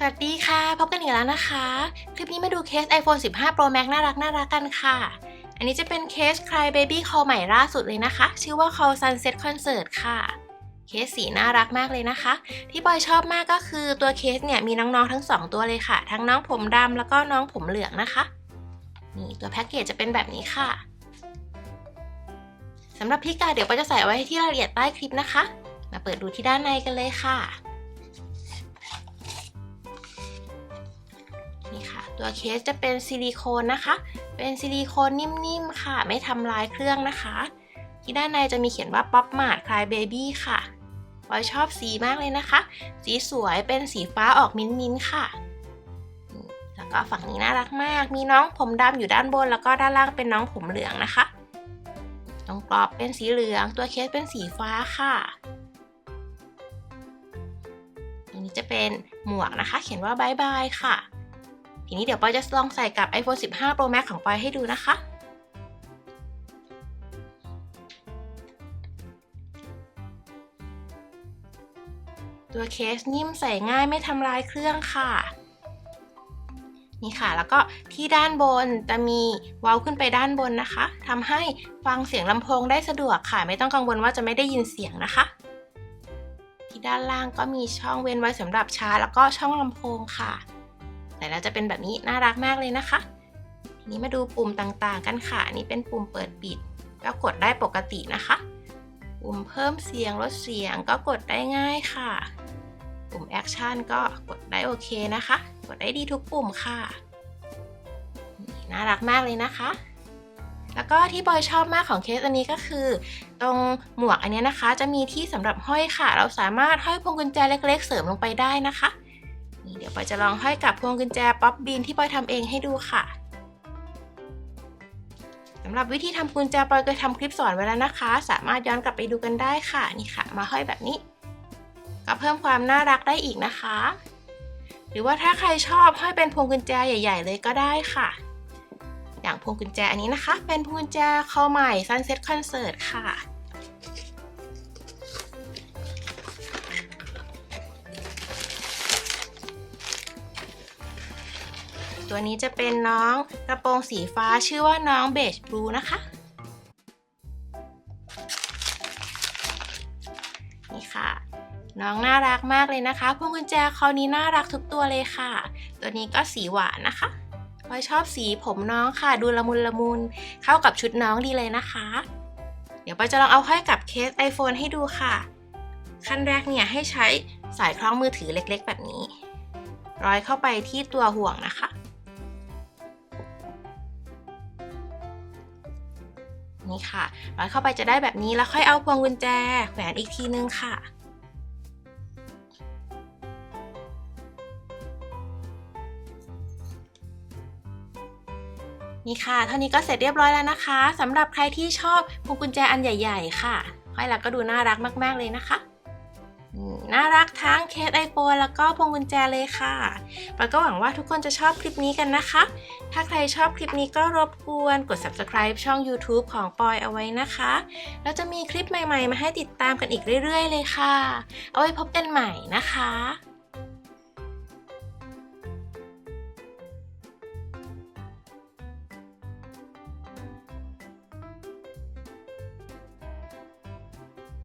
สวัสดีค่ะ พบกันอีกแล้วนะคะ คลิปนี้มาดูเคส iPhone 15 Pro Max น่ารักน่ารักกันค่ะ อันนี้จะเป็นเคส Cry Baby Call ใหม่ล่าสุดเลยนะคะ ชื่อว่า Call Sunset Concert ค่ะ เคสสีน่ารักมากเลยนะคะ ที่บอยชอบมากก็คือตัวเคสเนี่ยมีน้องๆทั้ง 2 ตัวเลยค่ะ ทั้งน้องผมดำแล้วก็น้องผมเหลืองนะคะ นี่ตัวแพ็กเกจจะเป็นแบบนี้ค่ะสำหรับพิกัดเดี๋ยวปอยจะใส่ไว้ที่รายละเอียดใต้คลิปนะคะ มาเปิดดูที่ด้านในกันเลยค่ะ ตัวเคสจะเป็นซิลิโคนนะคะ เป็นซิลิโคนนิ่มๆค่ะ ไม่ทำลายเครื่องนะคะที่ด้านในจะมีเขียนว่าป๊อปมาดคลายเบบี้ค่ะบอยชอบสีมากเลยนะคะ สีสวยเป็นสีฟ้าออกมิ้นท์ๆค่ะ แล้วก็ฝั่งนี้น่ารักมาก มีน้องผมดำอยู่ด้านบน แล้วก็ด้านล่างเป็นน้องผมเหลืองนะคะตรงกรอบเป็นสีเหลือง ตัวเคสเป็นสีฟ้าค่ะตรงนี้จะเป็นหมวกนะคะ เขียนว่าบายบายค่ะ ทีนี้เดี๋ยวปอยจะลองใส่กับ iPhone 15 Pro Max ของปอยให้ดูนะคะ ตัวเคสนิ่มใส่ง่ายไม่ทำลายเครื่องค่ะนี่ค่ะ แล้วก็ที่ด้านบนจะมีเว้าขึ้นไปด้านบนนะคะทำให้ฟังเสียงลำโพงได้สะดวกค่ะ ไม่ต้องกังวลว่าจะไม่ได้ยินเสียงนะคะ ที่ด้านล่างก็มีช่องเว้นไว้สำหรับชาร์จแล้วก็ช่องลำโพงค่ะ แต่แล้วจะเป็นแบบนี้น่ารักมากเลยนะคะทีนี้มาดูปุ่มต่างๆ กันค่ะอันนี่เป็นปุ่มเปิดปิด ก็กดได้ปกตินะคะ ปุ่มเพิ่มเสียงลดเสียงก็กดได้ง่ายค่ะ ปุ่มแอคชั่นก็กดได้โอเคนะคะ กดได้ดีทุกปุ่มค่ะน่ารักมากเลยนะคะ แล้วก็ที่บอยชอบมากของเคสอันนี้ก็คือ ตรงหมวกอันนี้นะคะ จะมีที่สำหรับห้อยค่ะ เราสามารถห้อยพวงกุญแจเล็ก ๆ เสริมลงไปได้นะคะ อยจะลองห้อยกับพวงกุญแจป๊อปบีนที่ปอยทำเองให้ดูค่ะสำหรับวิธีทำกุญแจปอยเคยทำคลิปสอนไว้แล้วนะคะ สามารถย้อนกลับไปดูกันได้ค่ะนี่ค่ะ มาห้อยแบบนี้ ก็เพิ่มความน่ารักได้อีกนะคะ หรือว่าถ้าใครชอบห้อยเป็นพวงกุญแจใหญ่ ๆ เลยก็ได้ค่ะ อย่างพวงกุญแจอันนี้นะคะ เป็นพวงกุญแจเข้าใหม่ Sunset Concert ค่ะ ตัวนี้จะเป็นน้องกระโปรงสีฟ้าชื่อว่าน้องเบจบลูนะคะนี่ค่ะ น้องน่ารักมากเลยนะคะพวงกุญแจเขานี้น่ารักทุกตัวเลยค่ะ ตัวนี้ก็สีหวานนะคะพอยชอบสีผมน้องค่ะ ดูละมุนละมุนเข้ากับชุดน้องดีเลยนะคะ เดี๋ยวปอยจะลองเอาห้อยกับเคส iPhone ให้ดูค่ะ ขั้นแรกเนี่ยให้ใช้สายคล้องมือถือเล็กๆ แบบนี้ ร้อยเข้าไปที่ตัวห่วงนะคะ นี้ค่ะร้อยเข้าไปจะได้แบบนี้แล้วค่อยเอาพวงกุญแจแขวนอีกทีนึงค่ะนี่ค่ะ เท่านี้ก็เสร็จเรียบร้อยแล้วนะคะสำหรับใครที่ชอบพวงกุญแจอันใหญ่ ๆ ค่ะห้อยแล้วก็ดูน่ารักมาก ๆ เลยนะคะ น่ารักทั้งเคสไอโฟนแล้วก็พวงกุญแจเลยค่ะปาก็หวังว่าทุกคนจะชอบคลิปนี้กันนะคะ ถ้าใครชอบคลิปนี้ก็รบกวนกด subscribe ช่อง YouTube ของปอยเอาไว้นะคะ แล้วจะมีคลิปใหม่ๆ มาให้ติดตามกันอีกเรื่อยๆ เลยค่ะ เอาไว้พบกันใหม่นะคะ